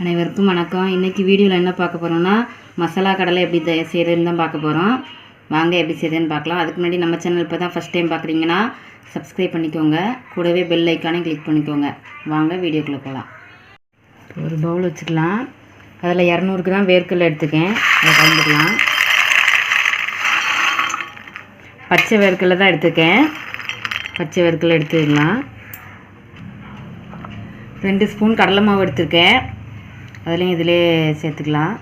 அனைவருக்கும் வணக்கம். இன்றைக்கி வீடியோவில் என்ன பார்க்க போகிறோம்னா மசாலா கடலை எப்படி த- செய்கிறதுன்னு தான் பார்க்க போகிறோம் வாங்க எப்படி செய்கிறதுன்னு பார்க்கலாம். அதுக்கு முன்னாடி நம்ம சேனல் இப்போ தான் ஃபஸ்ட் டைம் பார்க்குறீங்கன்னா சப்ஸ்கிரைப் பண்ணிக்கோங்க. கூடவே பெல் ஐக்கானே கிளிக் பண்ணிக்கோங்க. வாங்க வீடியோக்குள்ளே போகலாம் ஒரு பவுல் வச்சுக்கலாம். அதில் இரநூறு கிராம் வேர்க்கடலை எடுத்துக்கேன் அதை கலந்துக்கலாம். பச்சை வேர்க்கடலை தான் எடுத்துக்கேன் பச்சை வேர்க்கடலை எடுத்துக்கலாம். ரெண்டு ஸ்பூன் கடலை மாவு எடுத்துருக்கேன். அதுலேயும் இதிலே சேர்த்துக்கலாம்.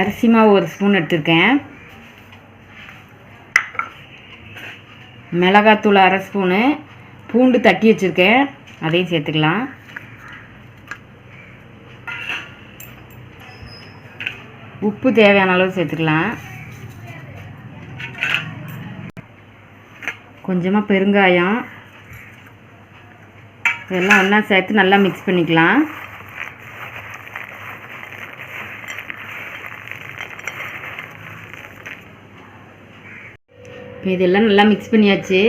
அரிசி மாவு ஒரு ஸ்பூன் எடுத்திருக்கேன். மிளகாத்தூள் அரை ஸ்பூனு. பூண்டு தட்டி வச்சுருக்கேன். அதையும் சேர்த்துக்கலாம். உப்பு தேவையான அளவு சேர்த்துக்கலாம். கொஞ்சமாக பெருங்காயம். இதெல்லாம் ஒன்றா சேர்த்து நல்லா மிக்ஸ் பண்ணிக்கலாம். இப்போ இதெல்லாம் நல்லா மிக்ஸ் பண்ணியாச்சு.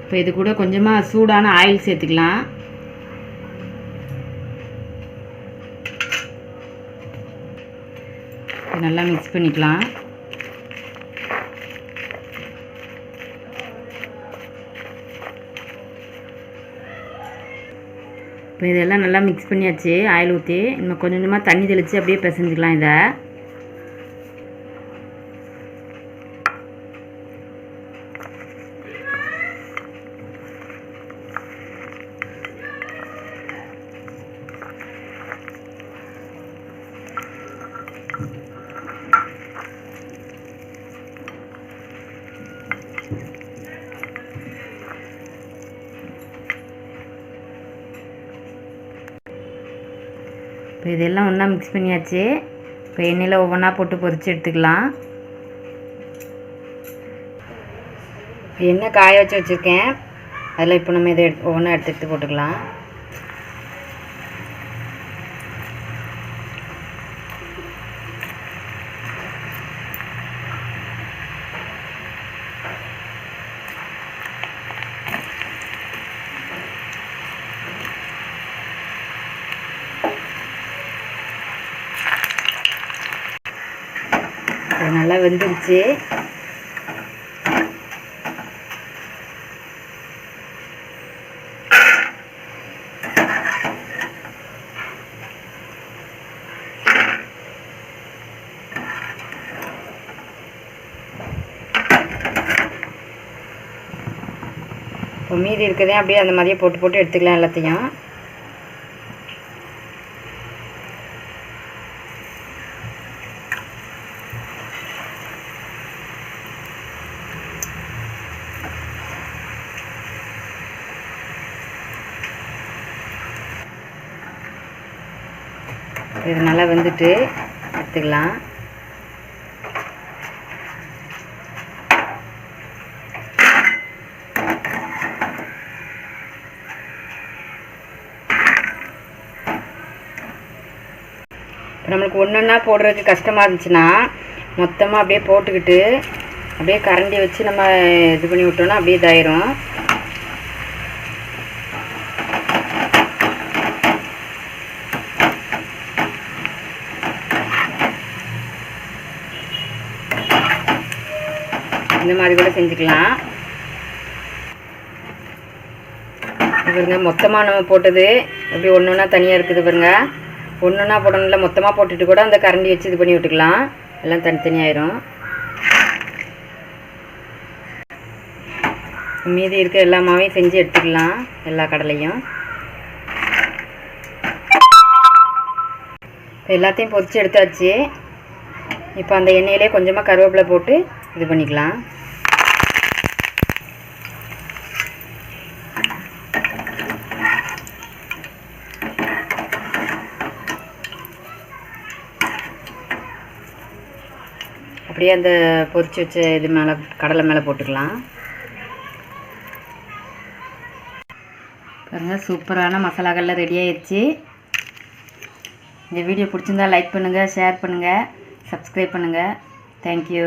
இப்போ இது கூட கொஞ்சமாக சூடான ஆயில் சேர்த்துக்கலாம். நல்லா மிக்ஸ் பண்ணிக்கலாம். இப்போ இதெல்லாம் நல்லா மிக்ஸ் பண்ணியாச்சு ஆயில் ஊற்றி நம்ம கொஞ்சம் கொஞ்சமாக தண்ணி தெளித்து அப்படியே பிசைஞ்சிக்கலாம் இதை. இப்போ இதெல்லாம் ஒன்றா மிக்ஸ் பண்ணியாச்சு. இப்போ எண்ணெயில் ஒவ்வொன்றா போட்டு பொரித்து எடுத்துக்கலாம். இப்போ எண்ணெய் காய வச்சு வச்சுருக்கேன். அதில் இப்போ நம்ம இதை எடுத்து ஒவ்வொன்றா எடுத்து எடுத்து போட்டுக்கலாம். அது நல்லா வெந்துருச்சு. இப்போ மீதி இருக்கிறதையும் அப்படியே அந்த மாதிரியே போட்டு போட்டு எடுத்துக்கலாம் எல்லாத்தையும். இது நல்லா வெந்துட்டு எடுத்துக்கலாம். இப்போ நம்மளுக்கு ஒன்று ஒன்றா போடுறதுக்கு கஷ்டமாக இருந்துச்சுன்னா மொத்தமாக அப்படியே போட்டுக்கிட்டு அப்படியே கரண்டி வச்சு நம்ம இது பண்ணி விட்டோம்னா அப்படியே இதாயிரும். இந்த மாதிரி கூட செஞ்சுக்கலாம். இது பாருங்க மொத்தமாக நம்ம போட்டது எப்படி ஒன்று ஒன்றா தனியாக இருக்குது பாருங்க. ஒன்று ஒன்றா போடணும்ல மொத்தமாக போட்டுட்டு கூட அந்த கரண்டி வச்சு இது பண்ணி விட்டுக்கலாம். எல்லாம் தனித்தனியாயிரும் மீதி இருக்க எல்லா மாவையும் செஞ்சு எடுத்துக்கலாம் எல்லா கடலையும். இப்போ எல்லாத்தையும் பொறிச்சு எடுத்தாச்சு. இப்போ அந்த எண்ணெயிலே கொஞ்சமாக கருவேப்பிலை போட்டு இது பண்ணிக்கலாம். அப்படியே அந்த பொரிச்சு வச்ச இது மேலே கடலை மேலே போட்டுக்கலாம். பாருங்க சூப்பரான மசாலாக்கள்லாம் ரெடி ஆயிடுச்சு. இந்த வீடியோ பிடிச்சிருந்தா லைக் பண்ணுங்கள் ஷேர் பண்ணுங்கள் சப்ஸ்கிரைப் பண்ணுங்கள் தேங்க்யூ